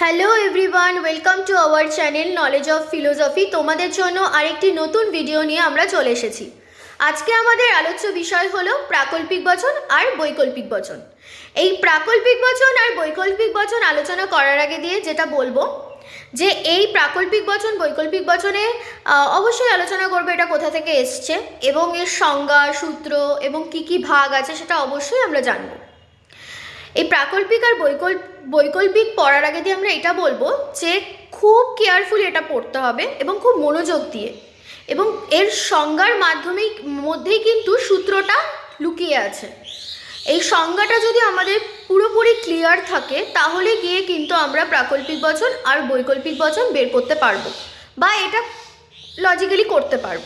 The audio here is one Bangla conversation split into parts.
Hello everyone welcome to our channel knowledge of philosophy তোমাদের জন্য আরেকটি নতুন ভিডিও নিয়ে আমরা চলে এসেছি। আজকে আমাদের আলোচ্য বিষয় হলো প্রাকল্পিক বচন আর বৈকল্পিক বচন। এই প্রাকল্পিক বচন আর বৈকল্পিক বচন আলোচনা করার আগে দিয়ে যেটা বলব, যে এই প্রাকল্পিক বচন, বৈকল্পিক বচনে অবশ্যই আলোচনা করব এটা কোথা থেকে এসছে এবং এর সংজ্ঞা, সূত্র এবং কি কি ভাগ আছে সেটা অবশ্যই আমরা জানব। এই প্রাকল্পিক আর বৈকল্প বৈকল্পিক পড়ার আগে দিয়ে আমরা এটা বলব যে খুব কেয়ারফুলি এটা পড়তে হবে এবং খুব মনোযোগ দিয়ে। এবং এর সংজ্ঞার মাধ্যমেই, মধ্যেই কিন্তু সূত্রটা লুকিয়ে আছে। এই সংজ্ঞাটা যদি আমাদের পুরোপুরি ক্লিয়ার থাকে, তাহলে গিয়ে কিন্তু আমরা প্রাকল্পিক বচন আর বৈকল্পিক বচন বের করতে পারব বা এটা লজিক্যালি করতে পারব।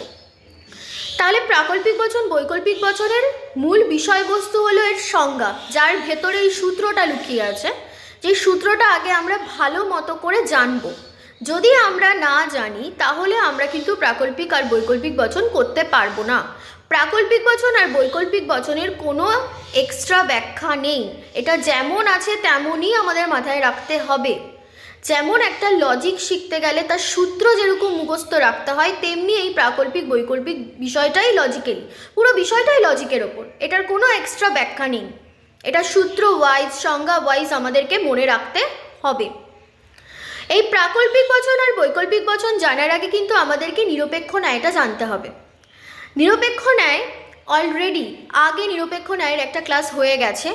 তাহলে প্রাকল্পিক বচন বৈকল্পিক বচনের মূল বিষয়বস্তু হলো এর সংজ্ঞা, যার ভেতরে এই সূত্রটা লুকিয়ে আছে। যে সূত্রটা আগে আমরা ভালো মতো করে জানব। যদি আমরা না জানি, তাহলে আমরা কিন্তু প্রাকল্পিক আর বৈকল্পিক বচন করতে পারব না। প্রাকল্পিক বচন আর বৈকল্পিক বচনের কোনো এক্সট্রা ব্যাখ্যা নেই। এটা যেমন আছে, তেমনই আমাদের মাথায় রাখতে হবে। যেমন একটা লজিক শিখতে গেলে তার সূত্র যেরকম মুখস্থ রাখতে হয়, তেমনি এই প্রাকল্পিক বৈকল্পিক বিষয়টাই লজিক্যালি পুরো বিষয়টাই লজিকের ওপর। এটার কোনো এক্সট্রা ব্যাখ্যা নেই। এটা সূত্র ওয়াইজ সংজ্ঞা ওয়াইজ আমাদেরকে মনে রাখতে হবে। এই প্রাকল্পিক বচন আর বৈকল্পিক বচন জানার আগে কিন্তু আমাদেরকে নিরপেক্ষ ন্যায়টা জানতে হবে। নিরপেক্ষ ন্যায় অলরেডি আগে নিরপেক্ষ ন্যায়ের একটা ক্লাস হয়ে গেছে।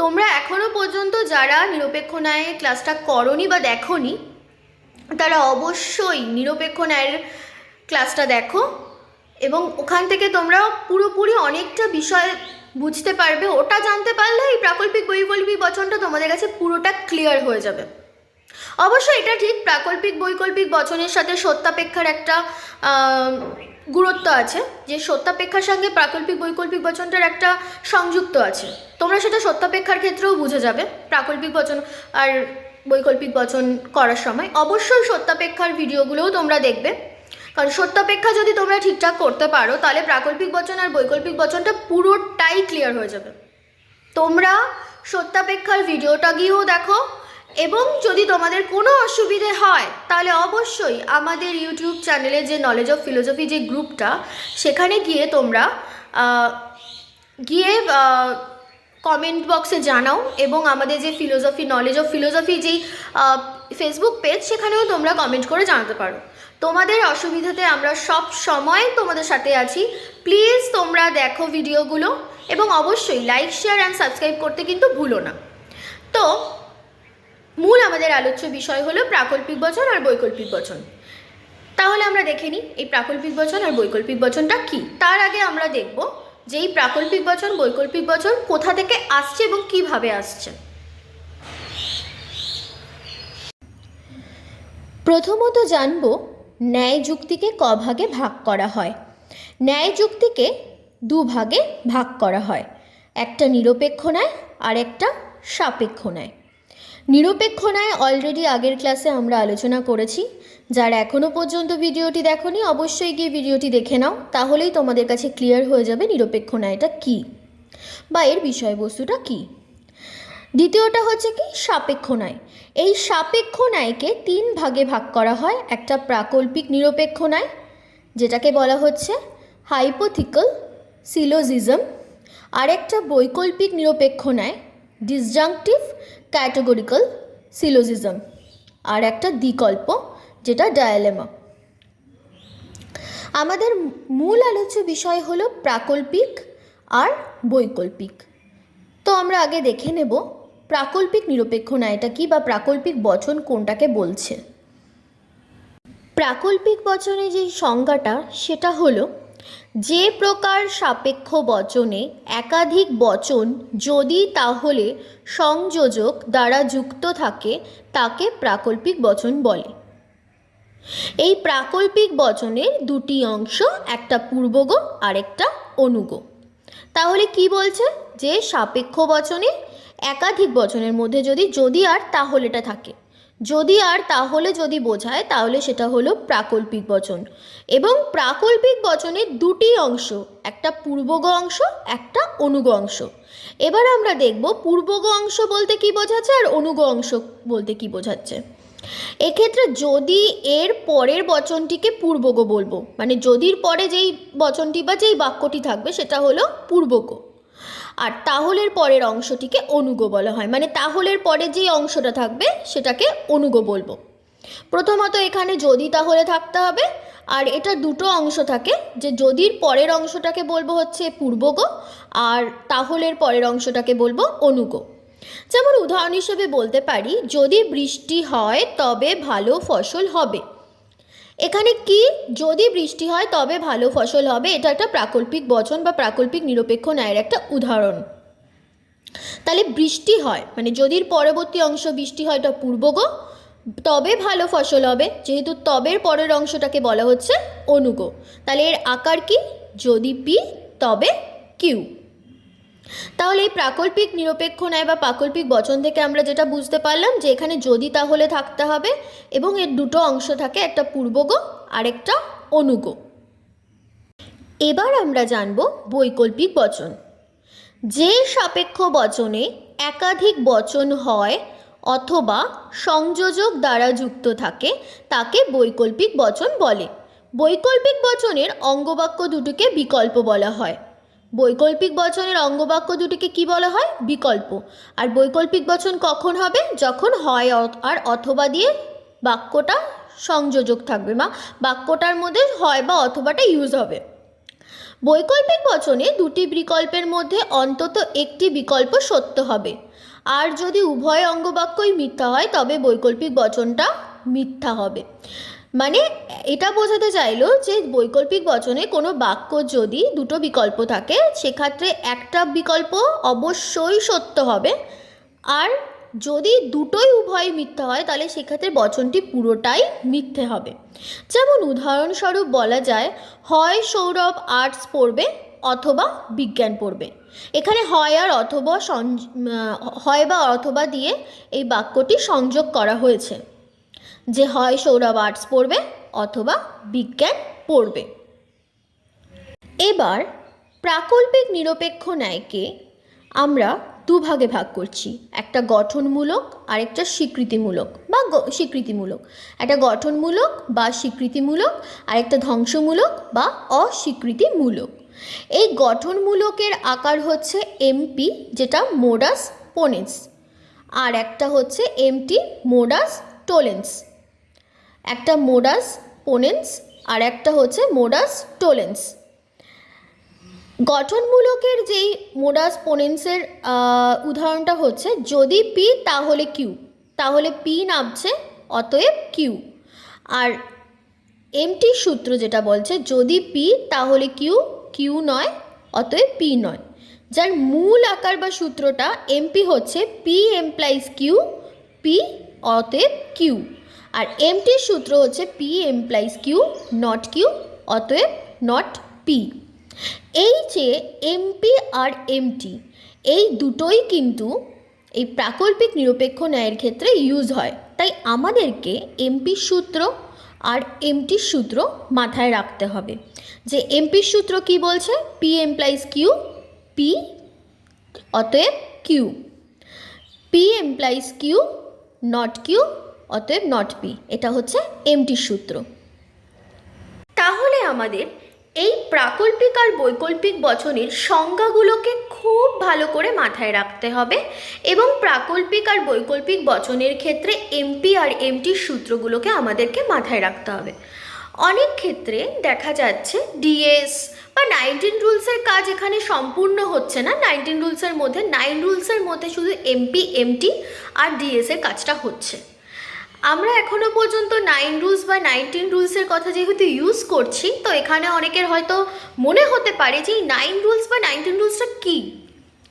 তোমরা এখনও পর্যন্ত যারা নিরপেক্ষ ন্যায়ের ক্লাসটা করনি বা দেখোনি, তারা অবশ্যই নিরপেক্ষ ন্যায়ের ক্লাসটা দেখো এবং ওখান থেকে তোমরা পুরোপুরি অনেকটা বিষয় বুঝতে পারবে। ওটা জানতে পারলে এই প্রাকল্পিক বৈকল্পিক বচনটা তোমাদের কাছে পুরোটা ক্লিয়ার হয়ে যাবে। অবশ্যই এটা ঠিক প্রাকল্পিক বৈকল্পিক বচনের সাথে সত্যাপেক্ষার একটা গুরুত্ব আছে, যে সত্যাপেক্ষার সঙ্গে প্রাকল্পিক বৈকল্পিক বচনটার একটা সংযুক্ত আছে। তোমরা সেটা সত্যাপেক্ষার ক্ষেত্রেও বুঝে যাবে, প্রাকল্পিক বচন আর বৈকল্পিক বচন করার সময়। অবশ্যই সত্যাপেক্ষার ভিডিওগুলোও তোমরা দেখবে। কারণ সত্যাপেক্ষা যদি তোমরা ঠিকঠাক করতে পারো, তাহলে প্রাকল্পিক বচন আর বৈকল্পিক বচনটা পুরোটাই ক্লিয়ার হয়ে যাবে। তোমরা সত্যাপেক্ষার ভিডিওটা গিয়েও দেখো এবং যদি তোমাদের কোনো অসুবিধে হয়, তাহলে অবশ্যই আমাদের ইউটিউব চ্যানেলে যে নলেজ অফ ফিলোসফি যে গ্রুপটা, সেখানে গিয়ে তোমরা গিয়ে কমেন্ট বক্সে জানাও এবং আমাদের যে ফিলোসফি নলেজ অফ ফিলোসফি যেই ফেসবুক পেজ সেখানেও তোমরা কমেন্ট করে জানাতে পারো। তোমাদের অসুবিধাতে আমরা সব সময় তোমাদের সাথে আছি। প্লিজ তোমরা দেখো ভিডিওগুলো এবং অবশ্যই লাইক শেয়ার অ্যান্ড সাবস্ক্রাইব করতে কিন্তু ভুলো না। তো মূল আমাদের আলোচ্য বিষয় হলো প্রাকল্পিক বচন আর বৈকল্পিক বচন। তাহলে আমরা দেখে নিই, এই প্রাকল্পিক বচন আর বৈকল্পিক বচনটা কি? তার আগে আমরা দেখব যে এই প্রাকল্পিক বচন, বৈকল্পিক বচন কোথা থেকে আসছে এবং কীভাবে আসছে। প্রথমত জানব ন্যায় যুক্তিকে ক ভাগে করা হয়। ন্যায় যুক্তিকে দু ভাগে করা হয়, একটা নিরপেক্ষ ন্যায় আর একটা সাপেক্ষ ন্যায়। নিরপেক্ষ ন্যায় অলরেডি আগের ক্লাসে আমরা আলোচনা করেছি। যারা এখনও পর্যন্ত ভিডিওটি দেখোনি, অবশ্যই গিয়ে ভিডিওটি দেখে নাও, তাহলেই তোমাদের কাছে ক্লিয়ার হয়ে যাবে নিরপেক্ষ ন্যায়টা কী বা এর বিষয়বস্তুটা কী। দ্বিতীয়টা হচ্ছে কি সাপেক্ষ ন্যায় এই সাপেক্ষ ন্যায়কে তিন ভাগে ভাগ করা হয়, একটা প্রাকল্পিক নিরপেক্ষ ন্যায় যেটাকে বলা হচ্ছে হাইপোথিক্যাল সিলোজিজম আর একটা বৈকল্পিক নিরপেক্ষ ন্যায় ডিসজাংটিভ ক্যাটেগরিক্যাল সিলোজিজম আর একটা দ্বিকল্প, যেটা ডায়ালেমা আমাদের মূল আলোচ্য বিষয় হলো প্রাকল্পিক আর বৈকল্পিক। তো আমরা আগে দেখে নেব প্রাকল্পিক নিরপেক্ষ ন্যায়টা কি বা প্রাকল্পিক বচন কোনটাকে বলছে। প্রাকল্পিক বচনে যে সংজ্ঞাটা, সেটা হলো যে প্রকার সাপেক্ষ বচনে একাধিক বচন যদি তাহলে সংযোজক দ্বারা যুক্ত থাকে, তাকে প্রাকল্পিক বচন বলে। এই প্রাকল্পিক বচনের দুটি অংশ, একটা পূর্বগ আরেকটা অনুগ। তাহলে কি বলছে? যে সাপেক্ষ বচনে একাধিক বচনের মধ্যে যদি যদি আর তাহলেটা থাকে। যদি আর তাহলে যদি বোঝায়, তাহলে সেটা হলো প্রাকল্পিক বচন। এবং প্রাকল্পিক বচনের দুটি অংশ, একটা পূর্বগ অংশ, একটা অনুগ অংশ। এবার আমরা দেখব পূর্বগ অংশ বলতে কি বোঝাচ্ছে আর অনুগ অংশ বলতে কি বোঝাচ্ছে। এক্ষেত্রে যদি এর পরের বচনটিকে পূর্বগ বলব মানে যদির পরে যেই বচনটি বা যেই বাক্যটি থাকবে, সেটা হলো পূর্বগ। আর তাহলের পরের অংশটিকে অনুগ বলা হয়। মানে তাহলের পরে যে অংশটা থাকবে, সেটাকে অনুগ বলব। প্রথমত এখানে যদি তাহলে থাকতে হবে, আর এটা দুটো অংশ থাকে। যে যদির পরের অংশটাকে বলব হচ্ছে পূর্বগ, আর তাহলের পরের অংশটাকে বলব অনুগ। যেমন উদাহরণ হিসেবে বলতে পারি, যদি বৃষ্টি হয়, তবে ভালো ফসল হবে। এখানে কি? যদি বৃষ্টি হয়, তবে ভালো ফসল হবে। এটা একটা প্রাকল্পিক বচন বা প্রাকল্পিক নিরপেক্ষ ন্যায়ের একটা উদাহরণ। তাহলে বৃষ্টি হয় মানে যদির পরবর্তী অংশ বৃষ্টি হয়, এটা পূর্বগ তবে ভালো ফসল হবে। যেহেতু তবের পরের অংশটাকে বলা হচ্ছে অনুগ। তাহলে এর আকার কি? যদি পি, তবে কিউ। তাহলে এই প্রাকল্পিক নিরপেক্ষ ন্যায় বা প্রাকল্পিক বচন থেকে আমরা যেটা বুঝতে পারলাম যে এখানে যদি তাহলে থাকতে হবে এবং এর দুটো অংশ থাকে, একটা পূর্বগ আর একটা অনুগ। এবার আমরা জানব বৈকল্পিক বচন। যে সাপেক্ষ বচনে একাধিক বচন হয় অথবা সংযোজক দ্বারা যুক্ত থাকে, তাকে বৈকল্পিক বচন বলে। বৈকল্পিক বচনের অঙ্গবাক্য দুটোকে বিকল্প বলা হয়। বৈকল্পিক বচনের অঙ্গবাক্য দুটিকে কি বলা হয়? বিকল্প। আর বৈকল্পিক বচন কখন হবে? যখন হয় আর অথবা দিয়ে বাক্যটা সংযোজক থাকবে। বা বাক্যটার মধ্যে হয় বা অথবাটা ইউজ হবে। বৈকল্পিক বচনে দুটি বিকল্পের মধ্যে অন্তত একটি বিকল্প সত্য হবে। আর যদি উভয় অঙ্গবাক্যই মিথ্যা হয়, তবে বৈকল্পিক বচনটা মিথ্যা হবে। মানে এটা বোঝাতে চাইলো যে বৈকল্পিক বচনে কোনো বাক্য যদি দুটো বিকল্প থাকে, সেক্ষেত্রে একটা বিকল্প অবশ্যই সত্য হবে। আর যদি দুটোই উভয় মিথ্যা হয়, তাহলে সেক্ষেত্রে বচনটি পুরোটাই মিথ্যে হবে। যেমন উদাহরণস্বরূপ বলা যায়, হয় সৌরভ আর্টস পড়বে অথবা বিজ্ঞান পড়বে। এখানে হয় আর অথবা হয় বা অথবা দিয়ে এই বাক্যটি সংযোগ করা হয়েছে। যে হয় সৌরভ আর্টস পড়বে অথবা বিজ্ঞান পড়বে। এবার প্রাকল্পিক নিরপেক্ষ ন্যায়কে আমরা দুভাগে ভাগ করছি। একটা গঠনমূলক আর একটা স্বীকৃতিমূলক বা স্বীকৃতিমূলক। একটা গঠনমূলক বা স্বীকৃতিমূলক আর একটা ধ্বংসমূলক বা অস্বীকৃতিমূলক। এই গঠনমূলকের আকার হচ্ছে এমপি, যেটা মোডাস পোনেন্স, আর একটা হচ্ছে এমটি মোডাস টোলেন্স। একটা মোডাস পোনেন্স আর একটা হচ্ছে মোডাস টোলেন্স। গঠনমূলকের যেই মোডাস পোনেন্সের উদাহরণটা হচ্ছে যদি পি তাহলে কিউ তাহলে পি নামছে অতএব কিউ আর এমটি সূত্র যেটা বলছে যদি পি তাহলে কিউ কিউ নয়, অতএব পি নয়। যার মূল আকার বা সূত্রটা এমপি হচ্ছে পি এমপ্লাইজ কিউ পি অতএব কিউ আর এমটির সূত্র হচ্ছে P implies Q not Q অতএব নট পি এই যে এমপি আর এমটি এই দুটোই কিন্তু এই প্রাকল্পিক নিরপেক্ষ ন্যায়ের ক্ষেত্রে ইউজ হয়। তাই আমাদেরকে এমপির সূত্র আর এমটির সূত্র মাথায় রাখতে হবে। যে এমপির সূত্র কি বলছে? পি এমপ্লাইজ কিউ পি অতএব Q P implies Q not Q অতএব নট পি এটা হচ্ছে এমটির সূত্র। তাহলে আমাদের এই প্রাকল্পিক আর বৈকল্পিক বচনের সংজ্ঞাগুলোকে খুব ভালো করে মাথায় রাখতে হবে এবং প্রাকল্পিক আর বৈকল্পিক বচনের ক্ষেত্রে এমপি আর এমটির সূত্রগুলোকে আমাদেরকে মাথায় রাখতে হবে। অনেক ক্ষেত্রে দেখা যাচ্ছে ডিএস বা নাইনটিন রুলসের কাজ এখানে সম্পূর্ণ হচ্ছে না। নাইনটিন রুলসের মধ্যে নাইন রুলসের মধ্যে শুধু এমপি এমটি আর ডিএসের কাজটা হচ্ছে। আমরা এখনও পর্যন্ত নাইন রুলস বা নাইনটিন রুলসের কথা যেহেতু ইউজ করছি, তো এখানে অনেকের হয়তো মনে হতে পারে যে এই নাইন রুলস বা নাইনটিন রুলসটা কী?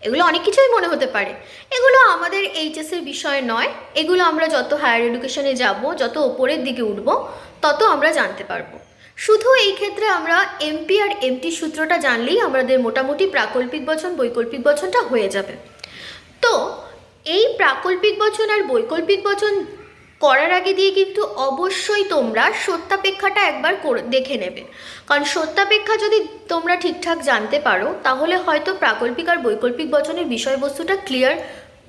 এগুলো অনেক কিছুই মনে হতে পারে। এগুলো আমাদের এইচএসের বিষয় নয়। এগুলো আমরা যত হায়ার এডুকেশনে যাব, যত ওপরের দিকে উঠব, তত আমরা জানতে পারব। শুধু এই ক্ষেত্রে আমরা এমপি আর এমটি সূত্রটা জানলেই আমাদের মোটামুটি প্রাকল্পিক বচন, বৈকল্পিক বচনটা হয়ে যাবে। তো এই প্রাকল্পিক বচন আর বৈকল্পিক বচন করার আগে দিয়ে কিন্তু অবশ্যই তোমরা সত্যাপেক্ষাটা একবার করে দেখে নেবে। কারণ সত্যাপেক্ষা যদি তোমরা ঠিকঠাক জানতে পারো, তাহলে হয়তো প্রাকল্পিক আর বৈকল্পিক বচনের বিষয়বস্তুটা ক্লিয়ার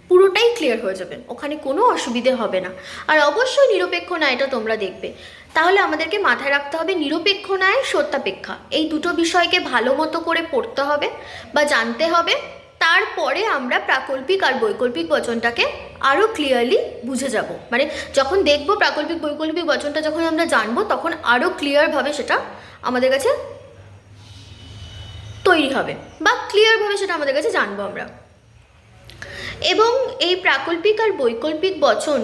পুরোটাই ক্লিয়ার হয়ে যাবে। ওখানে কোনো অসুবিধে হবে না। আর অবশ্যই নিরপেক্ষ না ন্যায়টা তোমরা দেখবে। তাহলে আমাদেরকে মাথায় রাখতে হবে নিরপেক্ষ ন্যায় সত্যাপেক্ষা। এই দুটো বিষয়কে ভালো মতো করে পড়তে হবে বা জানতে হবে। তারপরে আমরা প্রাকল্পিক আর বৈকল্পিক বচনটাকে আরও ক্লিয়ারলি বুঝে যাব। মানে যখন দেখব প্রাকল্পিক বৈকল্পিক বচনটা যখন আমরা জানব, তখন আরও ক্লিয়ারভাবে সেটা আমাদের কাছে তৈরি হবে বা ক্লিয়ারভাবে সেটা আমাদের কাছে জানব আমরা। এবং এই প্রাকল্পিক আর বৈকল্পিক বচন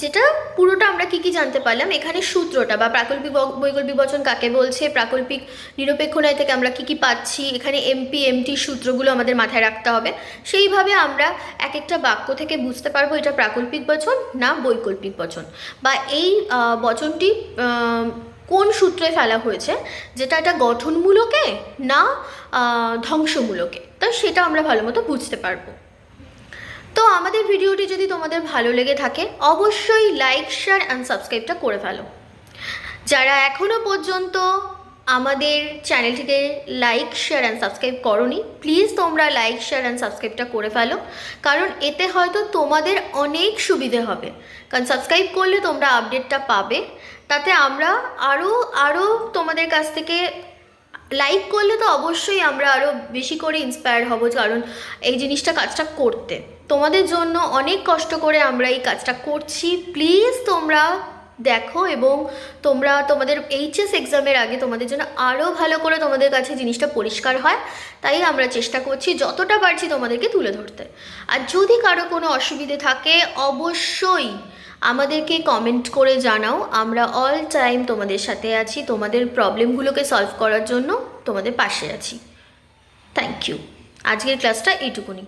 যেটা পুরোটা আমরা কি কি জানতে পারলাম? এখানে সূত্রটা বা প্রাকল্পিক বৈকল্পিক বচন কাকে বলছে? প্রাকল্পিক নিরপেক্ষ ন্যায় থেকে আমরা কি কি পাচ্ছি? এখানে এমপি এমটি সূত্রগুলো আমাদের মাথায় রাখতে হবে। সেইভাবে আমরা এক একটা বাক্য থেকে বুঝতে পারব এটা প্রাকল্পিক বচন না বৈকল্পিক বচন। বা এই বচনটি কোন সূত্রে ফেলা হয়েছে? যেটা এটা গঠনমূলকে না ধ্বংসমূলকে? তা সেটা আমরা ভালো মতো বুঝতে পারব। তো আমাদের ভিডিওটি যদি তোমাদের ভালো লেগে থাকে, অবশ্যই লাইক শেয়ার অ্যান্ড সাবস্ক্রাইবটা করে ফেলো। যারা এখনও পর্যন্ত আমাদের চ্যানেলটিকে লাইক শেয়ার অ্যান্ড সাবস্ক্রাইব করনি প্লিজ তোমরা লাইক শেয়ার অ্যান্ড সাবস্ক্রাইবটা করে ফেলো, কারণ এতে হয়তো তোমাদের অনেক সুবিধে হবে। কারণ সাবস্ক্রাইব করলে তোমরা আপডেটটা পাবে, তাতে আমরা আরও আরও তোমাদের কাছ থেকে লাইক করলে তো অবশ্যই আমরা আরও বেশি করে ইন্সপায়ার হব, কারণ এই জিনিসটা কাজটা করতে। তোমাদের জন্য অনেক কষ্ট করে আমরা এই কাজটা করছি। প্লিজ তোমরা দেখো এবং তোমরা তোমাদের এইচএস এক্সামের আগে তোমাদের জন্য আরও ভালো করে তোমাদের কাছে জিনিসটা পরিষ্কার হয়। তাই আমরা চেষ্টা করছি যতটা পারছি তোমাদেরকে তুলে ধরতে। আর যদি কারও কোনো অসুবিধে থাকে, অবশ্যই আমাদেরকে কমেন্ট করে জানাও। আমরা অল টাইম তোমাদের সাথে আছি, তোমাদের প্রবলেমগুলোকে সলভ করার জন্য তোমাদের পাশে আছি। থ্যাংক ইউ আজকের ক্লাসটা এইটুকুনি।